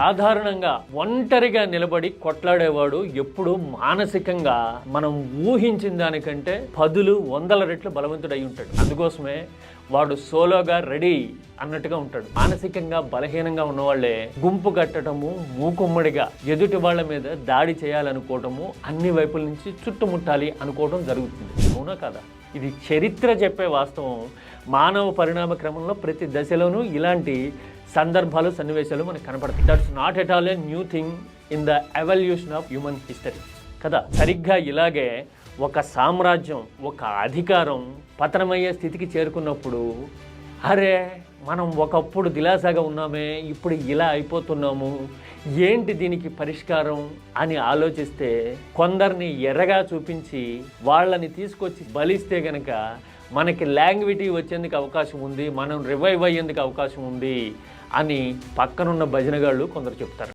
సాధారణంగా ఒంటరిగా నిలబడి కొట్లాడేవాడు ఎప్పుడు మానసికంగా మనం ఊహించిన దానికంటే పదులు వందల రెట్లు బలవంతుడై ఉంటాడు. అందుకోసమే వాడు సోలోగా రెడీ అన్నట్టుగా ఉంటాడు. మానసికంగా బలహీనంగా ఉన్నవాళ్ళే గుంపు కట్టడము మూకుమ్మడిగా ఎదుటి వాళ్ళ మీద దాడి చేయాలనుకోవటము అన్ని వైపుల నుంచి చుట్టుముట్టాలి అనుకోవడం జరుగుతుంది. అవునా కదా? ఇది చరిత్ర చెప్పే వాస్తవం. మానవ పరిణామ క్రమంలో ప్రతి దశలోనూ ఇలాంటి సందర్భాలు సన్నివేశాలు మనకు కనపడతాయి. That's not at all a new thing in the evolution of human history కదా? సరిగ్గా ఇలాగే ఒక సామ్రాజ్యం ఒక అధికారం పతనమయ్యే స్థితికి చేరుకున్నప్పుడు అరే మనం ఒకప్పుడు దిలాసాగా ఉన్నామే ఇప్పుడు ఇలా అయిపోతున్నాము ఏంటి దీనికి పరిష్కారం అని ఆలోచిస్తే కొందరిని ఎర్రగా చూపించి వాళ్ళని తీసుకొచ్చి బలిస్తే గనక మనకి లాంగ్విటీ వచ్చేందుకు అవకాశం ఉంది మనం రివైవ్ అయ్యేందుకు అవకాశం ఉంది అని పక్కనున్న భజనగాళ్ళు కొందరు చెప్తారు.